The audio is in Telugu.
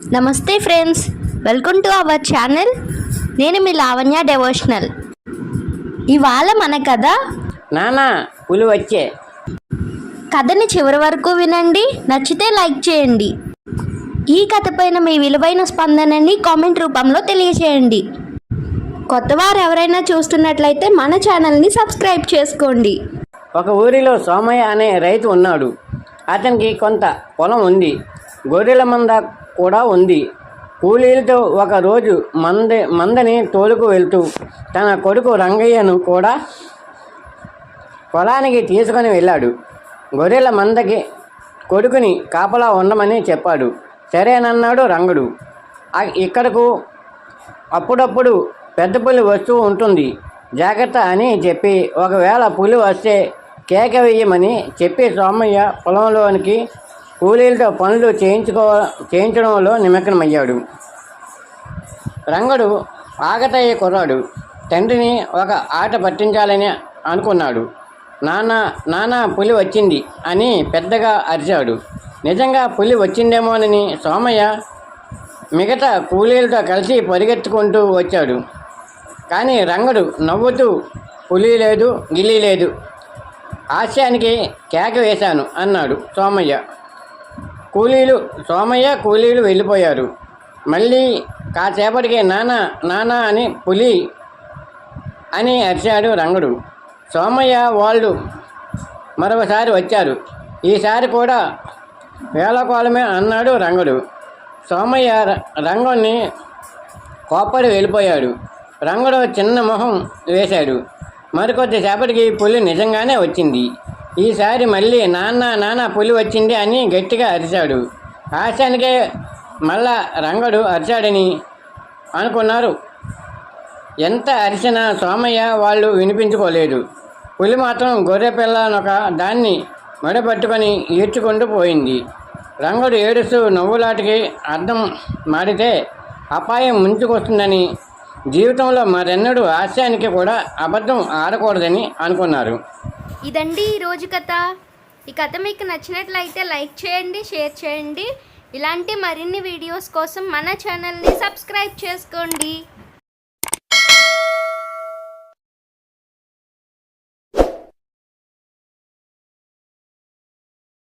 నమస్తే friends welcome to our channel. నేను మీ లావణ్య డెవోషనల్. ఇవాళ మన కథ నానా పులి వచ్చే. కథని చివరి వరకు వినండి నచ్చితే లైక్ చేయండి. ఈ కథ పైన మీ విలువైన స్పందనని కామెంట్ రూపంలో తెలియచేయండి. కొత్తవారు ఎవరైనా చూస్తున్నట్లయితే మన ఛానల్ని సబ్స్క్రైబ్ చేసుకోండి. ఒక ఊరిలో సోమయ్య అనే రైతు ఉన్నాడు. అతనికి కొంత పొలం ఉంది. గొర్రెల మంద కూడా ఉంది. కూలీలతో ఒకరోజు మంద మందని తోలుకు వెళ్తూ తన కొడుకు రంగయ్యను కూడా పొలానికి తీసుకొని వెళ్ళాడు. గొర్రెల మందకి కొడుకుని కాపలా ఉండమని చెప్పాడు. సరేనన్నాడు రంగడు. ఇక్కడకు అప్పుడప్పుడు పెద్ద పులి వస్తూ ఉంటుంది. జాగ్రత్త అని చెప్పి ఒకవేళ పులి వస్తే కేక వేయమని చెప్పి సోమయ్య పొలంలోనికి కూలీలతో పనులు చేయించుకో చేయించడంలో నిమగ్నమయ్యాడు. రంగడు ఆగతయ్య కుర్రాడు. తండ్రిని ఒక ఆట పట్టించాలని అనుకున్నాడు. నాన్న నాన్న పులి వచ్చింది అని పెద్దగా అరిచాడు. నిజంగా పులి వచ్చిందేమోనని సోమయ్య మిగతా కూలీలతో కలిసి పరిగెత్తుకుంటూ వచ్చాడు. కానీ రంగడు నవ్వుతూ పులి లేదు గిల్లి లేదు హాస్యానికి కేక వేశాను అన్నాడు సోమయ్య. కూలీలు సోమయ్య కూలీలు వెళ్ళిపోయారు. మళ్ళీ కాసేపటికి నాన్న నాన్న అని పులి అని అరిచాడు రంగడు. సోమయ్య వాళ్ళు మరొకసారి వచ్చారు. ఈసారి కూడా వేళకోళమే అన్నాడు రంగడు. సోమయ్య ర- రంగుని కోప్పడి వెళ్ళిపోయాడు. రంగుడు చిన్న మొహం వేశాడు. మరికొద్దిసేపటికి పులి నిజంగానే వచ్చింది. ఈసారి మళ్ళీ నాన్న నాన్న పులి వచ్చింది అని గట్టిగా అరిచాడు. హాస్యానికే మళ్ళా రంగడు అరిచాడని అనుకున్నారు. ఎంత అరిచినా సోమయ్య వాళ్ళు వినిపించుకోలేదు. పులి మాత్రం గొర్రె పిల్లనొక దాన్ని మెడపట్టుకొని ఈడ్చుకుంటూ పోయింది. రంగుడు ఏడుస్తూ నవ్వులాటికి అర్థం మారితే అపాయం ముంచుకొస్తుందని జీవితంలో మరెన్నడూ హాస్యానికి కూడా అబద్ధం ఆడకూడదని అనుకున్నారు. ఇదండి ఈరోజు కథ. ఈ కథ మీకు నచ్చినట్లయితే లైక్ చేయండి షేర్ చేయండి. ఇలాంటి మరిన్ని వీడియోస్ కోసం మన ఛానల్ని సబ్స్క్రైబ్ చేసుకోండి.